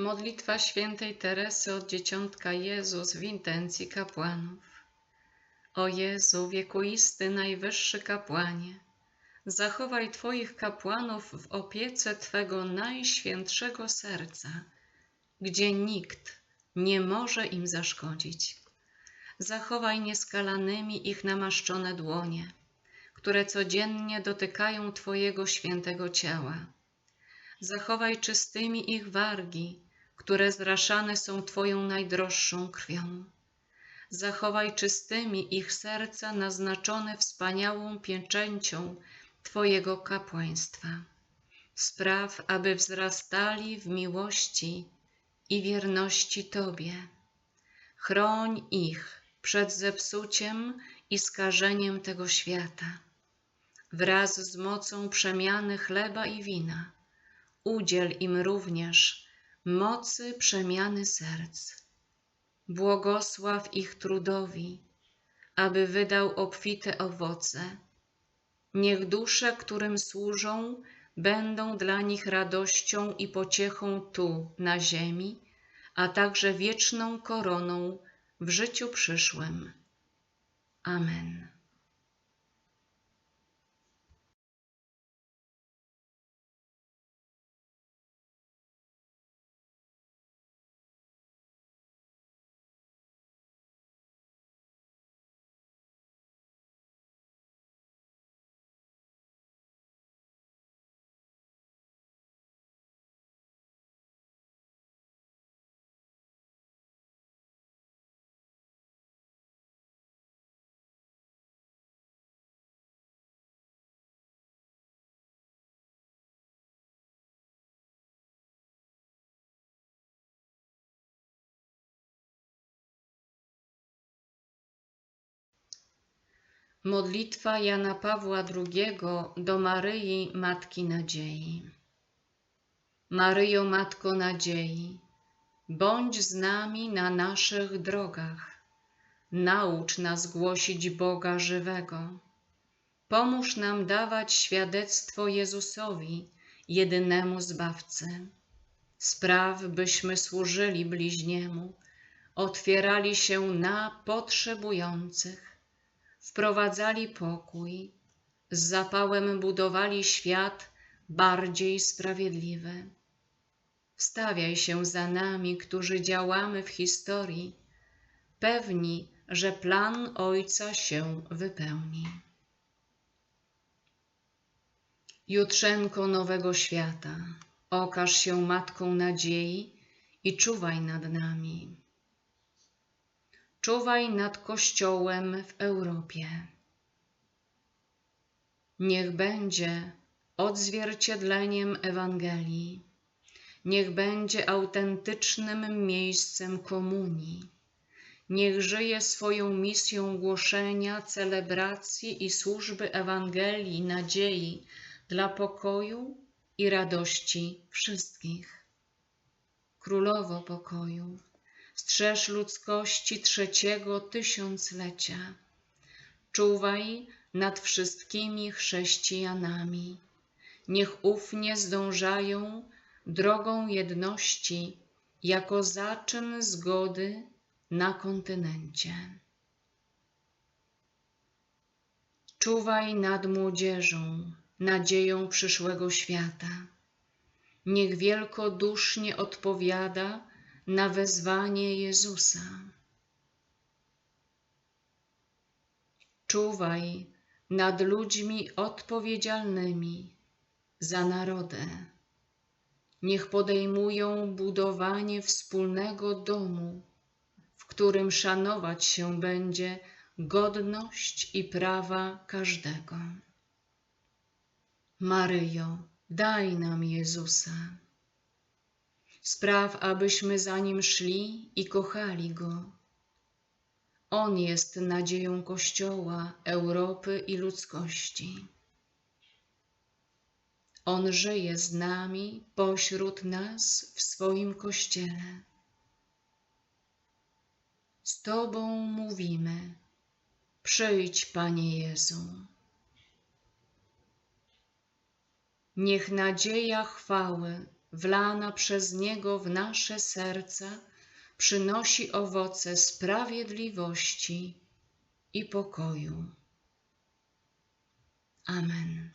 Modlitwa świętej Teresy od Dzieciątka Jezus w intencji kapłanów. O Jezu, wiekuisty najwyższy kapłanie, zachowaj Twoich kapłanów w opiece Twego najświętszego serca, gdzie nikt nie może im zaszkodzić. Zachowaj nieskalanymi ich namaszczone dłonie, które codziennie dotykają Twojego świętego ciała. Zachowaj czystymi ich wargi, które zraszane są Twoją najdroższą krwią. Zachowaj czystymi ich serca naznaczone wspaniałą pieczęcią Twojego kapłaństwa. Spraw, aby wzrastali w miłości i wierności Tobie. Chroń ich przed zepsuciem i skażeniem tego świata. Wraz z mocą przemiany chleba i wina, udziel im również mocy przemiany serc. Błogosław ich trudowi, aby wydał obfite owoce. Niech dusze, którym służą, będą dla nich radością i pociechą tu, na ziemi, a także wieczną koroną w życiu przyszłym. Amen. Modlitwa Jana Pawła II do Maryi, Matki Nadziei. Maryjo, Matko Nadziei, bądź z nami na naszych drogach. Naucz nas głosić Boga żywego. Pomóż nam dawać świadectwo Jezusowi, jedynemu Zbawcy. Spraw, byśmy służyli bliźniemu, otwierali się na potrzebujących wprowadzali pokój, z zapałem budowali świat bardziej sprawiedliwy. Wstawiaj się za nami, którzy działamy w historii, pewni, że plan Ojca się wypełni. Jutrzenko nowego świata, okaż się Matką nadziei i czuwaj nad nami. Czuwaj nad Kościołem w Europie. Niech będzie odzwierciedleniem Ewangelii. Niech będzie autentycznym miejscem komunii. Niech żyje swoją misją głoszenia, celebracji i służby Ewangelii, nadziei dla pokoju i radości wszystkich. Królowo pokoju strzeż ludzkości trzeciego tysiąclecia. Czuwaj nad wszystkimi chrześcijanami. Niech ufnie zdążają drogą jedności jako zaczyn zgody na kontynencie. Czuwaj nad młodzieżą, nadzieją przyszłego świata. Niech wielkodusznie odpowiada na wezwanie Jezusa. Czuwaj nad ludźmi odpowiedzialnymi za narodę. Niech podejmują budowanie wspólnego domu, w którym szanować się będzie godność i prawa każdego. Maryjo, daj nam Jezusa. Spraw, abyśmy za Nim szli i kochali Go. On jest nadzieją Kościoła, Europy i ludzkości. On żyje z nami pośród nas w swoim Kościele. Z Tobą mówimy, przyjdź, Panie Jezu. Niech nadzieja chwały wlana przez Niego w nasze serca, przynosi owoce sprawiedliwości i pokoju. Amen.